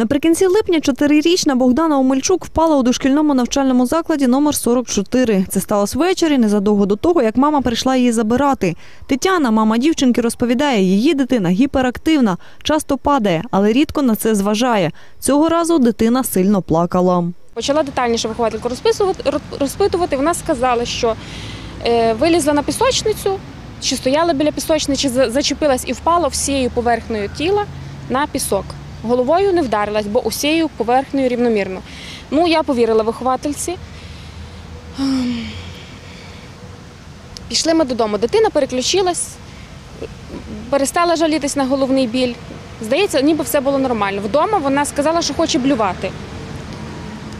Наприкінці липня чотирирічна Богдана Омельчук впала у дошкільному навчальному закладі номер 44. Це сталося ввечері незадовго до того, як мама прийшла її забирати. Тетяна, мама дівчинки, розповідає, її дитина гіперактивна, часто падає, але рідко на це зважає. Цього разу дитина сильно плакала. Почала детальніше виховательку розписувати, розпитувати. Вона сказала, що е, вилізла на пісочницю, чи стояла біля пісочниці, зачепилась і впала всією поверхнею тіла на пісок. Головою не вдарилась, бо усією поверхнею рівномірно. Ну, я повірила виховательці. Ем, Пішли ми додому. Дитина переключилась, перестала жалітись на головний біль. Здається, ніби все було нормально. Вдома вона сказала, що хоче блювати.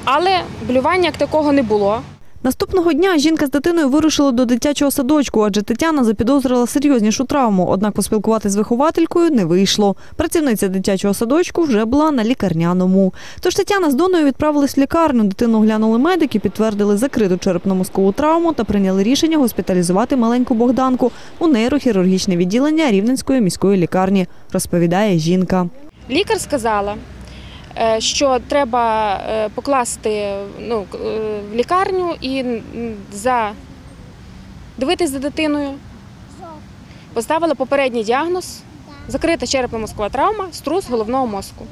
Але блювання як такого не було. Наступного дня жінка з дитиною вирушила до дитячого садочку, адже Тетяна запідозрила серйознішу травму. Однак поспілкуватися з вихователькою не вийшло. Працівниця дитячого садочку вже була на лікарняному. Тож Тетяна з Доною відправились в лікарню. Дитину оглянули медики, підтвердили закриту черепно-мозкову травму та прийняли рішення госпіталізувати маленьку Богданку у нейрохірургічне відділення Рівненської міської лікарні, розповідає жінка. Лікар сказала, що треба е, покласти ну, е, в лікарню і за дивитись за дитиною. Поставила попередній діагноз, закрита черепно-мозкова травма, струс головного мозку.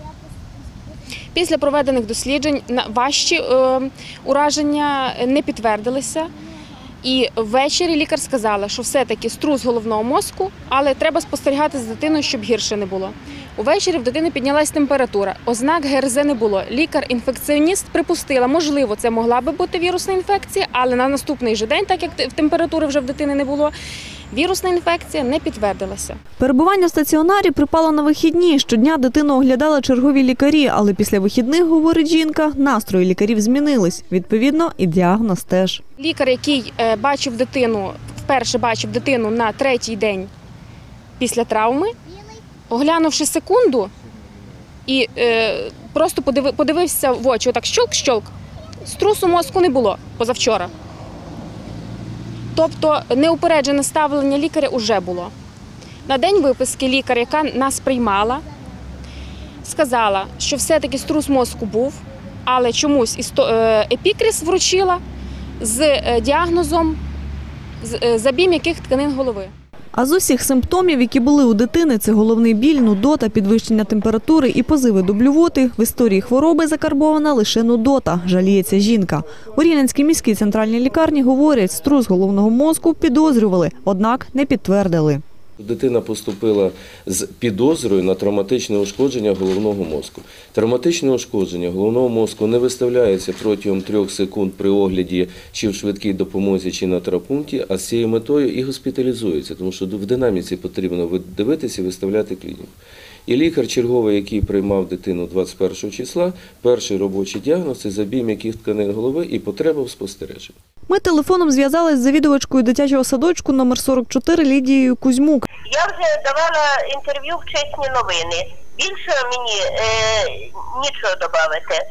Після проведених досліджень важчі е, ураження не підтвердилися. І ввечері лікар сказала, що все-таки струс головного мозку, але треба спостерігати за дитиною, щоб гірше не було. Увечері в дитини піднялась температура. Ознак ГРЗ не було. Лікар-інфекціоніст припустила, можливо, це могла би бути вірусна інфекція, але на наступний же день, так як температури вже в дитини не було, вірусна інфекція не підтвердилася. Перебування в стаціонарі припало на вихідні. Щодня дитину оглядали чергові лікарі, але після вихідних, говорить жінка, настрої лікарів змінились. Відповідно, і діагноз теж. Лікар, який е, бачив дитину, вперше бачив дитину на третій день після травми, оглянувши секунду і е, просто подивився в очі, отак щолк-щолк, струсу мозку не було позавчора. Тобто неупереджене ставлення лікаря вже було. На день виписки лікар, яка нас приймала, сказала, що все-таки струс мозку був, але чомусь е, епікрис вручила з е, діагнозом е, забій м'яких тканин голови. А з усіх симптомів, які були у дитини, це головний біль, нудота, підвищення температури і позиви до блювоти. В історії хвороби закарбована лише нудота, жаліється жінка. У Рівненській міській центральній лікарні говорять, струс головного мозку підозрювали, однак не підтвердили. Дитина поступила з підозрою на травматичне ушкодження головного мозку. Травматичне ушкодження головного мозку не виставляється протягом трьох секунд при огляді чи в швидкій допомозі, чи на терапункті, а з цією метою і госпіталізується, тому що в динаміці потрібно дивитися і виставляти клініку. І лікар черговий, який приймав дитину 21 числа, перший робочий діагноз це забій м'яких тканин голови і потреба в спостереженні. Ми телефоном зв'язались з завідувачкою дитячого садочку номер 44 Лідією Кузьмук. Я вже давала інтерв'ю в чесні новини. Більше мені е, нічого додати.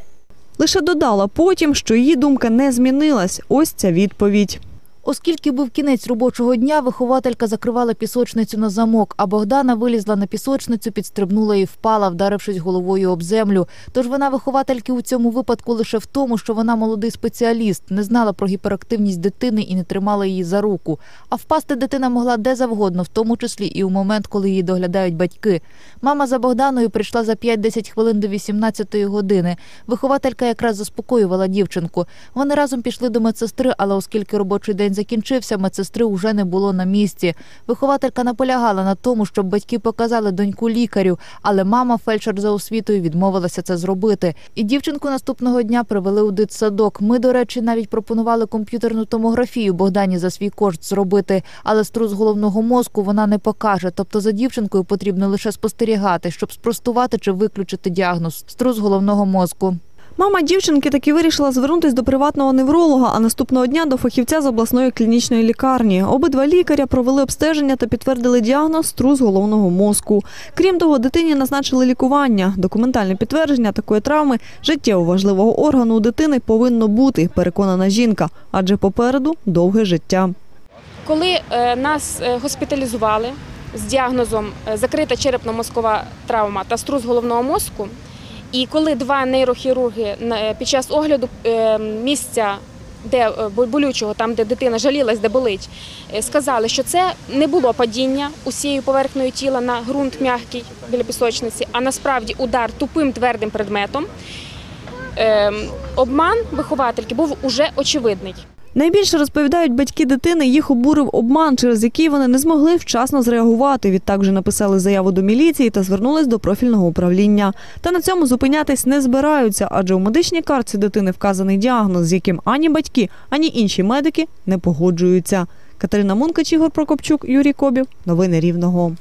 Лише додала потім, що її думка не змінилась. Ось ця відповідь. Оскільки був кінець робочого дня, вихователька закривала пісочницю на замок, а Богдана вилізла на пісочницю, підстрибнула і впала, вдарившись головою об землю. Тож вона виховательки у цьому випадку лише в тому, що вона молодий спеціаліст, не знала про гіперактивність дитини і не тримала її за руку. А впасти дитина могла де завгодно, в тому числі і у момент, коли її доглядають батьки. Мама за Богданою прийшла за 5-10 хвилин до 18-ї години. Вихователька якраз заспокоювала дівчинку. Вони разом пішли до медсестри, але оскільки робочий день закінчився, медсестри вже не було на місці. Вихователька наполягала на тому, щоб батьки показали доньку лікарю, але мама, фельдшер за освітою, відмовилася це зробити. І дівчинку наступного дня привели у дитсадок. Ми, до речі, навіть пропонували комп'ютерну томографію Богдані за свій кошт зробити, але струс головного мозку вона не покаже. Тобто за дівчинкою потрібно лише спостерігати, щоб спростувати чи виключити діагноз струс головного мозку. Мама дівчинки таки вирішила звернутися до приватного невролога, а наступного дня до фахівця з обласної клінічної лікарні. Обидва лікаря провели обстеження та підтвердили діагноз струс головного мозку. Крім того, дитині назначили лікування. Документальне підтвердження такої травми життєво важливого органу у дитини повинно бути, переконана жінка, адже попереду довге життя. Коли е, нас е, госпіталізували з діагнозом е, закрита черепно-мозкова травма та струс головного мозку, І коли два нейрохірурги під час огляду е, місця, де е, болючого, там де дитина жалілась, де болить, е, сказали, що це не було падіння усією поверхнею тіла на ґрунт м'який біля пісочниці, а насправді удар тупим твердим предметом. Ем, Обман виховательки був уже очевидний. Найбільше розповідають батьки дитини, їх обурив обман, через який вони не змогли вчасно зреагувати. Відтак вже написали заяву до міліції та звернулись до профільного управління. Та на цьому зупинятись не збираються, адже у медичній картці дитини вказаний діагноз, з яким ані батьки, ані інші медики не погоджуються. Катерина Мункач, Ігор Прокопчук, Юрій Кобів. Новини Рівного.